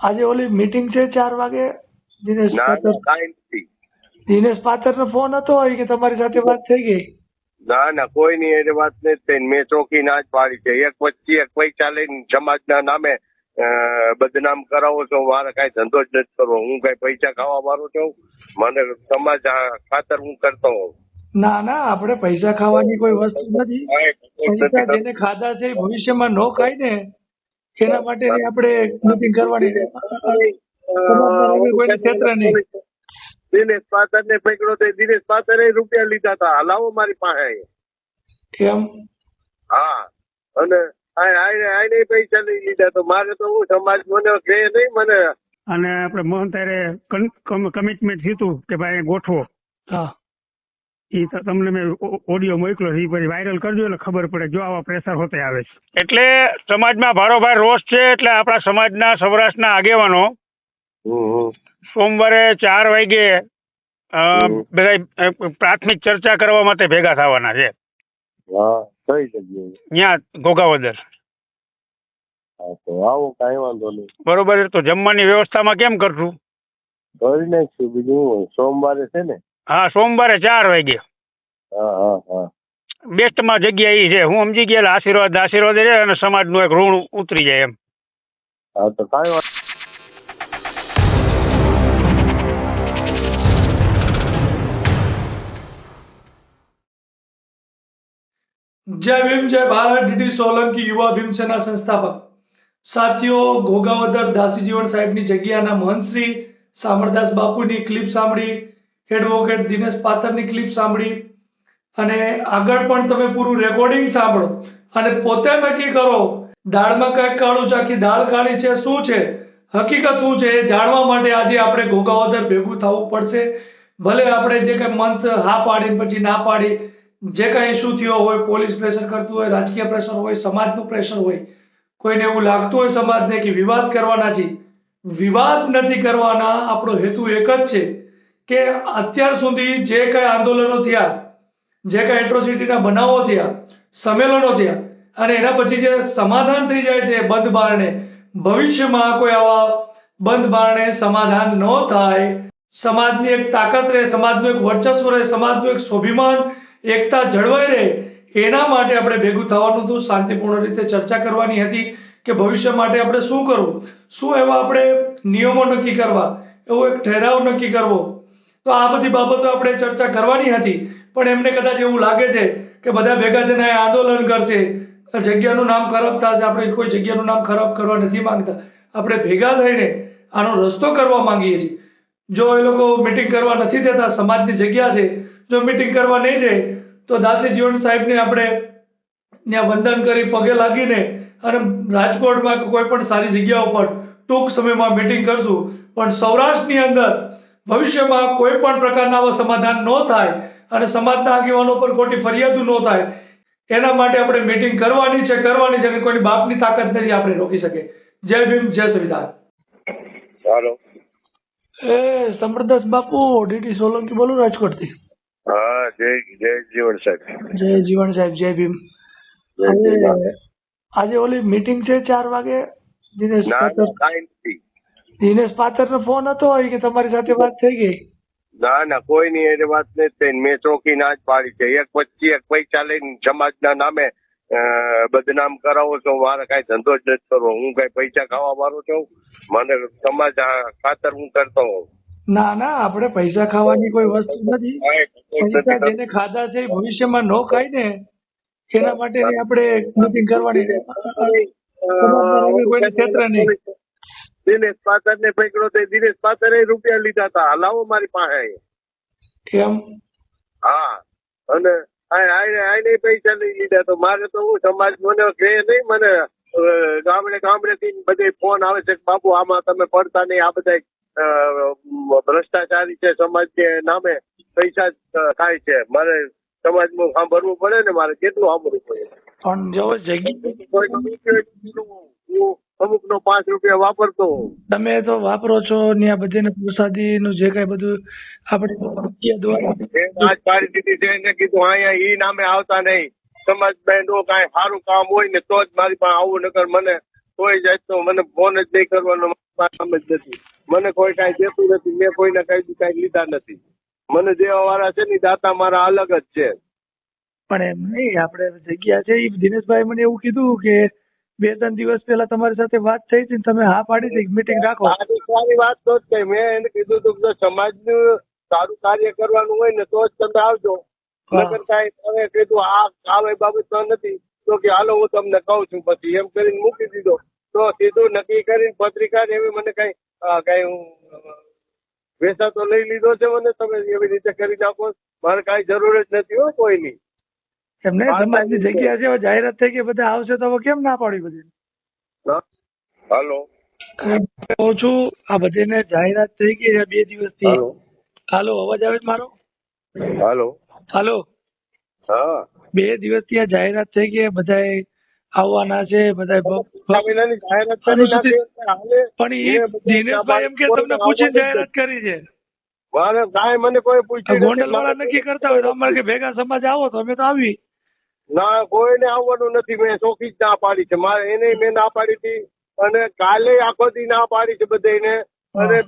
આજે ઓલી મીટિંગ છે ચાર વાગે? દિનેશ ના પાતર ના કાંઈ નથી. દિનેશ પાતર નો ફોન હતો એ કે તમારી સાથે વાત થઈ ગઈ? ના ના કોઈની એની વાત નથી થઈ. મેં ચોકી ના જ પાડી છે. એક વચ્ચે એક પૈસા લઈને સમાજના નામે બદનામ કરાવો છો મારે કઈ ધંધો જ નથી કરવો. હું કઈ પૈસા ખાવા વાળો છું? મને સમાજ ખાતર હું કરતો હોઉં. ના ના આપણે પૈસા ખાવાની કોઈ વસ્તુ નથી. કાંઈ પૈસા જેને ખાધા છે ભવિષ્યમાં ન ખાય ને. એના માટે આપણે મીટિંગ કરવાની છે. છેતરે નહીં. દિનેશ પાતર ને પકડો તે દિનેશ પાતરે રૂપિયા લીધા હતા. હલાવો મારી પાસે કેમ? હા. અને આને પૈસા લઈ લીધા તો મારે તો હું સમાજ મને કહે નહીં મને. અને આપણે મોહનતારે કમિટમેન્ટ થયું કે ભાઈ ગોઠવો. હા. એ તો તમને મેં ઓડિયો મોકલ્યો એ પછી વાયરલ કરજો એટલે ખબર પડે જો આવા પ્રેશર હોતે આવે છે. એટલે સમાજમાં ભારોભાર રોષ છે એટલે આપણા સમાજના સૌરાષ્ટ્રના આગેવાનો સોમવારે ચાર વાગે બધા પ્રાથમિક ચર્ચા કરવા માટે ભેગા થવાના છે. હા કઈ જગ્યાએ? ત્યાં ઘોઘાવદર. આવો કાંઈ વાંધો નહીં. બરોબર તો જમવાની વ્યવસ્થામાં કેમ કરશું? કરી નાખશું બીજું સોમવારે છે ને હા સોમવારે ચાર વાગે. હા હા હા. બેસ્ટમાં જગ્યા એ છે. હું સમજી ગયા એટલે આશીર્વાદ આશીર્વાદ છે અને સમાજનું એક ઋણ ઉતરી જાય એમ. હા તો કાંઈ જય ભીમ જય ભારત. ડીડી સોલંકી યુવા ભીમસેના સંસ્થાપક. સાથીઓ ઘોઘાવદર દાસી જીવન સાહેબની જગ્યાના મહંતશ્રી સામરદાસ બાપુની ક્લિપ સાંભળી એડવોકેટ દિનેશ પાથરની ક્લિપ સાંભળી અને આગળ પણ તમે પૂરું રેકોર્ડિંગ સાંભળો. અને પોતે નક્કી કરો? દાળમાં કંઈક કાળું ચાખી દાળ કાળી છે? શું છે? હકીકત શું છે? એ જાણવા માટે આજે આપણે ઘોઘાવદર ભેગું થવું પડશે. ભલે આપણે જે કંઈ મંથ હા પાડી પછી ના પાડી, જે કાંઈ ઇસ્યુ થયો હોય, પોલીસ પ્રેશર કરતું હોય, રાજકીય પ્રેશર હોય, સમાજનું પ્રેશર હોય, કોઈને એવું લાગતું હોય સમાજને કે વિવાદ કરવાના છે. વિવાદ નથી કરવાના, આપણો હેતુ એક જ છે. કે અત્યાર સુધી જે કાંઈ આંદોલનો થયા, જે કાંઈ એટ્રોસિટીના બનાવો થયા, સંમેલનો થયા, અને એના પછી જે સમાધાન થઈ જાય છે બંધ બારણે, ભવિષ્યમાં કોઈ આવા બંધ બારણે સમાધાન ન થાય. સમાજની એક તાકાત રહે, સમાજનું એક વર્ચસ્વ રહે, સમાજનું એક સ્વાભિમાન, એકતા જળવાઈ રહે, એના માટે આપણે ભેગું થવાનું હતું. શાંતિપૂર્ણ રીતે ચર્ચા કરવાની હતી કે ભવિષ્ય માટે આપણે શું કરવું? શું એવા આપણે નિયમો નક્કી કરવા? એવો એક ઠેરાવ નક્કી કરવો? તો આ બધી બાબતો આપણે ચર્ચા કરવાની હતી. પણ એમને કદાચ એવું લાગે છે કે બધા ભેગા થઈને આંદોલન કરશે. જગ્યાનું નામ ખરાબ થશે. આપણે કોઈ જગ્યાનું નામ ખરાબ કરવા નથી માંગતા. આપણે ભેગા થઈને આનો રસ્તો કરવા માંગીએ છીએ. જો એ લોકો મિટિંગ કરવા નથી દેતા, સમાજની જગ્યા છે, જો મિટિંગ કરવા નહીં દે, તો દાસી જીવન સાહેબને આપણે ત્યાં વંદન કરી પગે લાગીને અને રાજકોટમાં કોઈ પણ સારી જગ્યા ઉપર ટૂંક સમયમાં મિટિંગ કરશું. પણ સૌરાષ્ટ્રની અંદર ભવિષ્યમાં કોઈ પણ પ્રકારના આવા સમાધાન ન થાય અને સમાજના આગેવાનો પર ખોટી ફરિયાદો ન થાય એના માટે આપણે મિટિંગ કરવાની છે કરવાની છે અને કોઈની બાપની તાકાત નથી આપણે રોકી શકે જય ભીમ જય સંવિધાન. ચાલો. એ સમરદાસ બાપુ ડીટી સોલંકી બોલું રાજકોટથી. હા જય જય જીવન સાહેબ. જય જીવન સાહેબ જય ભીમ. જય જય આજે ઓલી મીટિંગ છે ચાર વાગે દિનેશ ના કાંઈ નથી. દિનેશ પાતર નો ફોન હતો કે તમારી સાથે વાત થઈ ગઈ? ના ના કોઈ ની એની વાત નથી થઈ. મેં ચોકી ના જ પાડી છે. એક પછી એક પૈસા લઈને સમાજના નામે બદનામ કરાવો છો મારે કઈ ધંધો જ નથી કરવો. હું કઈ પૈસા ખાવા વાળો છું? મને સમાજ ખાતર હું કરતો હોઉં. ના ના આપણે પૈસા ખાવાની કોઈ વસ્તુ નથી. પૈસા જેને ખાધા છે ભવિષ્યમાં ન ખાય ને એના માટેની આપણે મીટિંગ કરવાની છે. નામે નહીં. દિનેશ પાતર ને પકડો તે દિનેશ પાતરે રૂપિયા લીધા હતા. લાવો મારી પાસે કેમ? હા અને આને પૈસા લઈ લીધા તો મારે તો હું સમાજ મને કહે નહીં મને ગામડે ગામડે થી બધે ફોન આવે છે બાપુ આમાં તમે પડતા નહીં આ બધા ભ્રષ્ટાચારી છે સમાજ કે નામે પૈસા ખાય છે. મારે સમાજનું સાંભળવું પડે ને મારે કેટલું સાંભળવું પડે? પણ જો જગ્યા અમુક નો પાંચ રૂપિયા વાપરતો તમે તો વાપરો છો ને આ બધાને પ્રસાદીનું જે કઈ બધું આપણે આજ છે એને કીધું અહીંયા ઈ નામે આવતા નહીં. સમાજ બેનો કાંઈ સારું કામ હોય ને તો જ મારી પાસે આવું નકર મને કોઈ જાય તો મને ફોન જ નહીં કરવાનો સમજ નથી. મને કોઈ કાંઈ દેતું નથી મેં કોઈને કઈ કાંઈ લીધા નથી. મને દેવા વાળા છે ને દાતા મારા અલગ જ છે. પણ એમ નહીં આપણે જગ્યા છે એ દિનેશભાઈ મને એવું કીધું કે બે ત્રણ દિવસ પહેલા તમારી સાથે વાત થઈ હતી તમે હા પાડી હતી મીટિંગ રાખો. સારી વાત તો જ કઈ મેં એને કીધું હતું કે સમાજનું સારું કાર્ય કરવાનું હોય ને તો જ તમે આવજો. નગર સાહેબ તમે કીધું આ આ બાબત તો નથી. તો કે હાલો હું તમને કહું છું. પછી એમ કરીને મૂકી દીધો. તો સીધું નક્કી કરીને પત્રિકા એવી મને કઈ કઈ હું વેસા તો લઈ લીધો છે મને. તમે એવી રીતે કરી નાખો. મારે કાંઈ જરૂર જ નથી હો કોઈની. એમને સમાજની જગ્યા છે જાહેરાત થઈ કે બધા આવશે તો કેમ ના પાડી બધી? હાલો. કહું છું આ બધીને જાહેરાત થઈ ગઈ બે દિવસથી. હાલો. હાલો અવાજ આવે મારો? હાલો. હાલો. હા. બે દિવસથી આ જાહેરાત થઈ ગઈ બધા આવવાના છે હાલે. પણ એ દિનેશભાઈ એમ કે તમને પૂછીને જાહેરાત કરી છે. મારે કાંઈ મને કોઈ પૂછ્યું ગોંડલ વાળા નક્કી કરતા હોય તો અમારે કે ભેગા સમાજ આવો તો અમે તો આવી. ના કોઈને આવવાનું નથી. મેં ચોખ્ખી જ ના પાડી છે. મારે એને મેં ના પાડી હતી અને કાલે આખો દી ના પાડી છે બધાને અને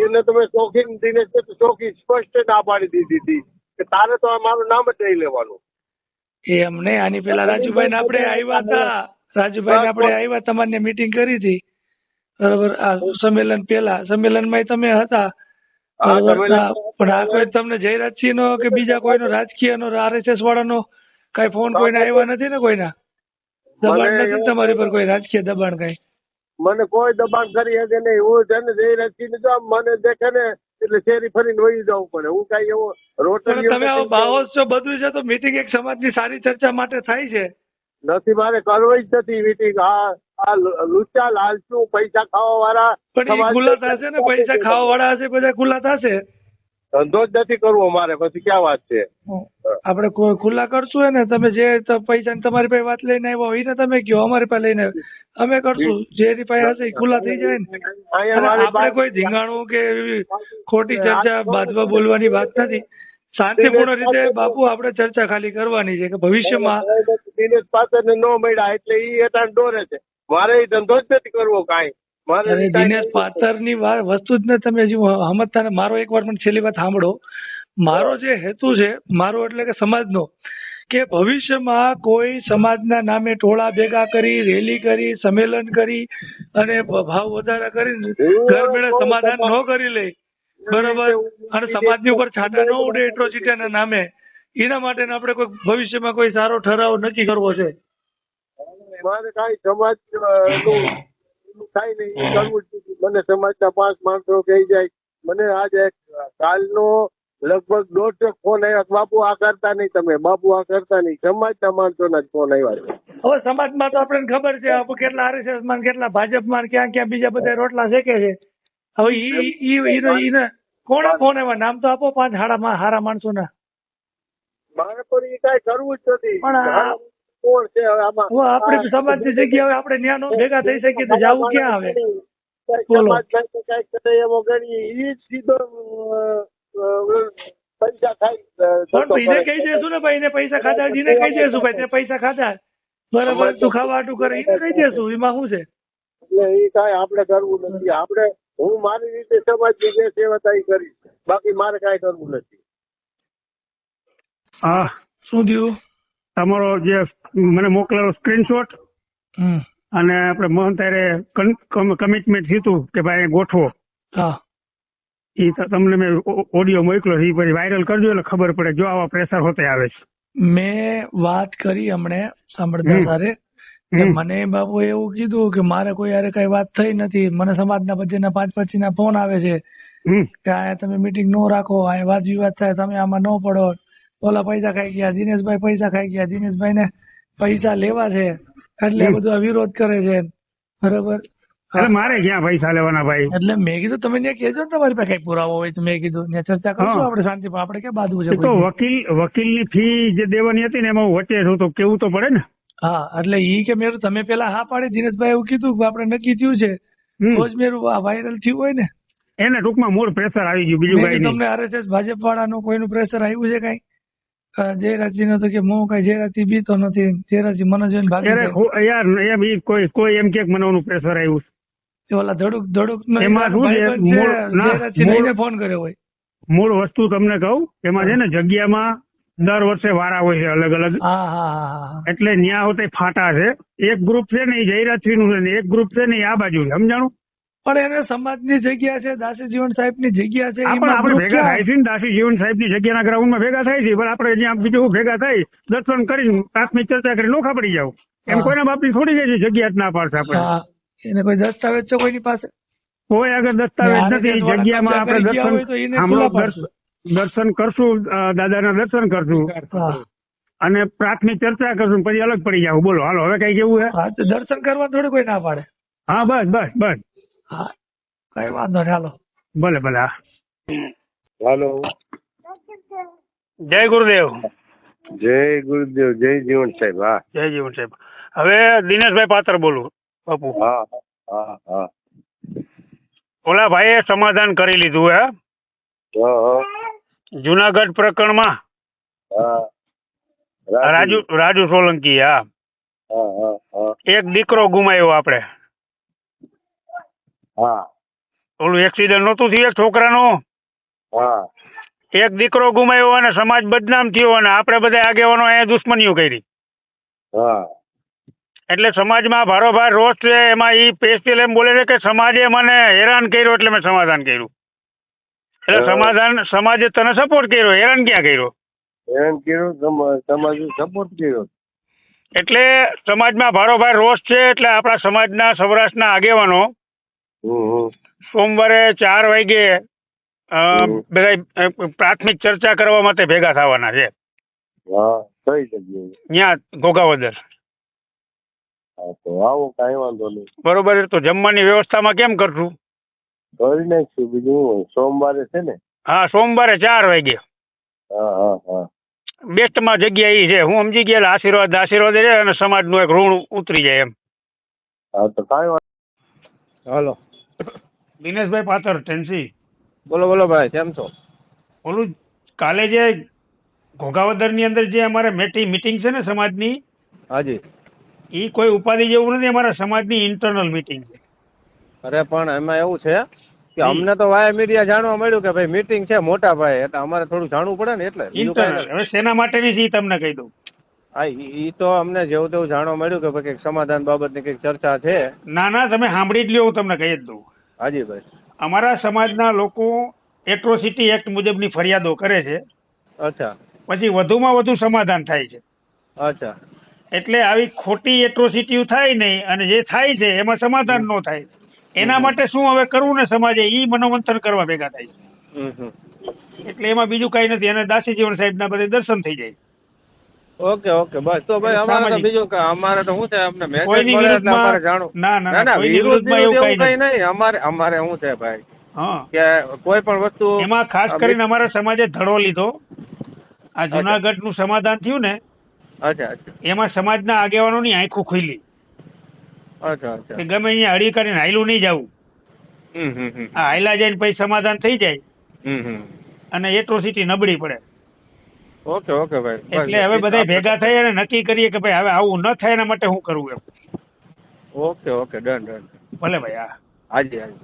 એને તમે ચોખ્ખી દિનેશ તો ચોખ્ખી સ્પષ્ટ ના પાડી દીધી હતી કે તારે તો મારું નામ જ નહીં લેવાનું. એ અમને આની પેલા રાજુભાઈ ને આપણે આવ્યા હતા. રાજુભાઈ ને આપણે આવ્યા તમારી મીટિંગ કરી હતી. બરોબર? આ સંમેલન પેલા સંમેલનમાં તમે હતા. પણ આ કોઈ તમને જયરાજસિંહ નો કે બીજા કોઈનો રાજકીય નો આરએસએસ વાળાનો કઈ ફોન કોઈને આવ્યા નથી ને કોઈના? દબાણ નથી તમારી પર કોઈ રાજકીય દબાણ કઈ? મને કોઈ દબાણ કરી શકે નહીં. હું છે ને જઈ રચીને જો મને દેખે ને એટલે શેરી ફરીને વહી જવું પડે. હું કઈ એવો પણ તમે આવો બાહોશ છો બધું છે તો મીટિંગ એક સમાજની સારી ચર્ચા માટે થાય છે. નથી મારે કરવી જ નથી મીટિંગ આ આ લુચા લાલચું પૈસા ખાવા વાળા પણ ખુલ્લા થશે ને? પૈસા ખાવા વાળા હશે બધા ખુલ્લા થશે? ધંધો જ નથી કરવો મારે પછી ક્યાં વાત છે? આપણે ખુલ્લા કરશું ને તમે જે પૈસા ની તમારી પાસે વાત લઈને આવ્યા હોય ને તમે કયો? અમારી પાસે લઈને અમે કરશું. જે પાસે હશે એ ખુલ્લા થઈ જાય ને. આપણે કોઈ ધીંગાણું કે ખોટી ચર્ચા બાદમાં બોલવાની વાત નથી. શાંતિપૂર્ણ રીતે બાપુ આપણે ચર્ચા ખાલી કરવાની છે કે ભવિષ્યમાં દિનેશ પાસે ન મળ્યા એટલે ઈ એટાણ દોરે છે. મારે એ ધંધો જ નથી કરવો કાંઈ. દિનેશ પાતરની વસ્તુ જ ને તમે હજી સમજતા ને મારો એક વાર પણ છેલ્લી વાત સાંભળો. મારો જે હેતુ છે મારો એટલે કે સમાજનો કે ભવિષ્યમાં કોઈ સમાજના નામે ટોળા ભેગા કરી રેલી કરી સંમેલન કરી અને ભાવ વધારા કરી ઘર મેળે સમાધાન ન કરી લે. બરોબર? અને સમાજની ઉપર છાંટા ન ઉડે એટ્રોસિટીના નામે. એના માટે આપણે કોઈ ભવિષ્યમાં કોઈ સારો ઠરાવ નક્કી કરવો છે? મારે કાંઈ સમાજ નું નું નહીં. કરવું મને સમાજના પાંચ માણસો કહી જાય મને આજે કાલનો લગભગ દોઢસો ફોન આવ્યા બાપુ આ કરતા નહીં તમે. બાપુ આ કરતા નહીં. સમાજના માણસોના જ ફોન આવ્યા છે. હવે સમાજમાં તો આપણને ખબર છે આપણે કેટલા આરએસએસમાં કેટલા ભાજપમાં માં ક્યાં ક્યાં બીજા બધા રોટલા શેકે છે. હવે ઈ ઈ ઈ કોણે ફોન આવ્યા નામ તો આપો પાંચ હારા હારા માણસોના. મારે પણ એ કઈ કરવું જ નથી. પણ કોણ છે હવે આમાં? સમાજ સમાજની જગ્યા હવે આપણે ન્યા નો ભેગા થઈ શકીએ તો જવું ક્યાં આવે? બોલો. સમાજ કાંઈક કાંઈક કરે એવો ગણીએ ઈ જ સીધો અ, અ, પૈસા ખાઈ પણ એને કહી દેશું ને ભાઈ એને પૈસા ખાધા એને કહી દેશું ભાઈ તે પૈસા ખાધા. બરાબર તું ખાવા કરે એને કહી દેશું એમાં શું છે? એટલે એ કાંઈ આપણે કરવું નથી. આપણે હું મારી રીતે સમાજની જે સેવા કરીશ. બાકી મારે કાંઈ કરવું નથી. હા શું થયું? તમારો જે મને મોકલેલો સ્ક્રીનશોટ અને આપણે મોહનતારે કમિટમેન્ટ થયું કે ભાઈ ગોઠવો. એ તમને મેં ઓડિયો મોકલ્યો છે એ પછી વાયરલ કરજો એટલે ખબર પડે જો આવા પ્રેશર હોતે આવે છે. મેં વાત કરી હમણે સાંભળતા. સારે મને બાબુ એવું કીધું કે મારે કોઈ યારે કઈ વાત થઈ નથી. મને સમાજના બધાના પાંચ પચીના ફોન આવે છે કે આ તમે મીટિંગ નો રાખો આ વાત વિવાદ થાય તમે આમાં ન પડો. ઓલા પૈસા ખાઈ ગયા દિનેશભાઈ પૈસા ખાઈ ગયા દિનેશભાઈ ને પૈસા લેવા છે એટલે બધું વિરોધ કરે છે. બરોબર? અરે મારે ક્યાં પૈસા લેવાના ભાઈ? એટલે મેં કીધું તમે ત્યાં કહેજો ને તમારી પાસે કઈ પુરાવો હોય તો મેં કીધું ને ચર્ચા કરશું. આપણે શાંતિ આપણે ક્યાં બાંધવું છે તો વકીલ વકીલની ફી જે દેવાની હતી ને એમાં હું વચ્ચે છું તો કેવું તો પડે ને? હા એટલે ઈ કે મેરું તમે પેલા હા પાડી દિનેશભાઈ એવું કીધું કે આપણે નક્કી થયું છે. તો જ મેરું આ વાયરલ થયું હોય ને. એને ટૂંકમાં મૂળ પ્રેશર આવી ગયું બીજું કઈ તમને આરએસએસ ભાજપ વાળાનું કોઈનું પ્રેશર આવ્યું છે કઈ? જયરાજજી નો તો કે હું કઈ જયરાજી બીતો નથી. જયરાજી મને જોઈને ભાગી યાર એમ ઈ કોઈ કોઈ એમ કે મને ઓનું પ્રેશર આવ્યું એ ઓલા ધડુક ધડુક નો એમાં શું છે? છે મૂળ- ના, મૂળ- ફોન કર્યો હોય. મૂળ વસ્તુ તમને કહું એમાં છે ને જગ્યામાં દર વર્ષે વારા હોય છે અલગ અલગ. હા હા હા હા. એટલે ન્યા હોતે ફાટા છે. એક ગ્રુપ છે ને એ જયરાજસિંહનું છે ને એક ગ્રુપ છે ને એ આ બાજુ છે. સમજાણું? પણ એને સમાજની જગ્યા છે દાસી જીવન સાહેબની જગ્યા છે પણ આપણે ભેગા થાય છે દાસી જીવન સાહેબની જગ્યાના ગ્રાઉન્ડમાં ભેગા થાય છે પણ આપણે જ્યાં બીજું ભેગા થાય દર્શન કરી પ્રાથમિક ચર્ચા કરી નોખા પડી જાવ એમ. કોઈના બાપની થોડી જાય છે જગ્યા જ ના પાડશે આપણે. એને કોઈ દસ્તાવેજ છે કોઈની પાસે? કોઈ આગળ દસ્તાવેજ નથી જગ્યામાં આપણે દર્શન દર્શન કરશું દાદાના દર્શન કરશું. અને પ્રાથમિક ચર્ચા કરશું પછી અલગ પડી જાવ બોલો હાલો હવે કઈ કેવું છે? દર્શન કરવા થોડી કોઈ ના પાડે. હા બસ બસ બસ. હા કઈ વાંધો નહીં હાલો. ભલે ભલે હા. હાલો. જય ગુરુદેવ. જય ગુરુદેવ જય જીવન સાહેબ હા. જય જીવન સાહેબ. હવે દિનેશભાઈ પાત્ર બોલું બાપુ. હા હા હા ઓલા ભાઈએ સમાધાન કરી લીધું હે. જુનાગઢ પ્રકરણમાં. હા. રાજુ રાજુ સોલંકી હા. હા હા હા. એક દીકરો ગુમાયો આપણે. હા. ઓલું એક્સિડન્ટ નહોતું થયું એક છોકરાનું? હા. એક દીકરો ગુમાયો અને સમાજ બદનામ થયો અને આપણે બધા આગેવાનો અહીંયા દુશ્મનીઓ કરી. હા. એટલે સમાજમાં ભારોભાર રોષ છે એમાં એ પેસ્ટિલ એમ બોલે છે કે સમાજે મને હેરાન કર્યો એટલે મેં સમાધાન કર્યું. એટલે સમાધાન સમાજે તને સપોર્ટ કર્યો હેરાન ક્યાં કર્યો? હેરાન કર્યું સમાજે સપોર્ટ કર્યો. એટલે સમાજમાં ભારોભાર રોષ છે એટલે આપણા સમાજના સૌરાષ્ટ્રના આગેવાનો સોમવારે ચાર વાગે બધા પ્રાથમિક ચર્ચા કરવા માટે ભેગા થવાના છે. હા કઈ જગ્યાએ? ત્યાં ઘોઘાવદર. હા તો આવો કઈ વાંધો નહીં. બરોબર તો જમવાની વ્યવસ્થામાં કેમ કરશું? કરી નાખશું બીજું સોમવારે છે ને? હા સોમવારે ચાર વાગે. હા હા હા. બેસ્ટમાં જગ્યા એ છે. હું સમજી ગયા આશીર્વાદ આશીર્વાદ છે અને સમાજનું એક ઋણ ઉતરી જાય એમ. હા તો કાંઈ વાંધો હાલો. દિનેશભાઈ પાથર ટેન્સી. બોલો બોલો ભાઈ કેમ છો? ઓલું કાલે જે ઘોઘાવદરની અંદર જે અમારે મેટી મીટિંગ છે ને સમાજની હાજી. એ કોઈ ઉપાધિ જેવું નથી અમારા સમાજની ઇન્ટરનલ મીટિંગ છે. અરે પણ એમાં એવું છે કે અમને તો વાયા મીડિયા જાણવા મળ્યું કે ભાઈ મીટિંગ છે મોટા ભાઈ એટલે અમારે થોડું જાણવું પડે ને એટલે. ઇન્ટરનલ હવે શેના માટેની જી તમને કહી દઉં. હા ઈ ઈ તો અમને જેવું તેવું જાણવા મળ્યું કે ભાઈ કંઈક સમાધાન બાબતની કંઈક ચર્ચા છે. ના ના તમે સાંભળી જ લ્યો હું તમને કહી જ દઉં. હાજી ભાઈ અમારા સમાજના લોકો એટ્રોસિટી એક્ટ મુજબની ફરિયાદો કરે છે. અચ્છા. પછી વધુમાં વધુ સમાધાન થાય છે. અચ્છા. એટલે આવી ખોટી એટ્રોસિટી થાય નહીં અને જે થાય છે એમાં સમાધાન ન થાય. એના માટે શું હવે કરવું ને સમાજે? એ મનોમંથન કરવા ભેગા થાય હમ હમ. એટલે એમાં બીજું કઈ નથી. અને દાસી જીવન સાહેબના બધે દર્શન થઈ જાય. ઓકે ઓકે બસ. તો ભાઈ અમારે તો બીજું કે અમારે તો શું છે અમને મેસેજ મળે એટલે અમારે જાણવું. ના ના ના ના ના કોઈની વિરોધ વિરુદ્ધમાં વિરોધ એવું કઈ નહીં. અમારે અમારે શું છે ભાઈ? હા. કે કોઈ પણ વસ્તુ એમાં ખાસ કરીને અમારા સમાજે ધડો લીધો. આ જુનાગઢનું સમાધાન થયું ને અચ્છા અચ્છા. એમાં સમાજના આગેવાનોની આંખો ખુલી. અચ્છા અચ્છા. કે ગમે અહીંયા હળી કરીને હાઈલું નહીં જવું. હમ હમ હમ. આ હાઈલા જઈને પછી સમાધાન થઈ જાય. હમ હમ. અને એટ્રોસિટી નબળી પડે. ઓકે ઓકે ભાઈ. એટલે હવે બધા ભેગા થઈ અને નક્કી કરીએ કે ભાઈ હવે આવું ન થાય એના માટે શું કરવું એમ. Okay okay done done. ભલે ભાઈ હા. હાજી હાજી.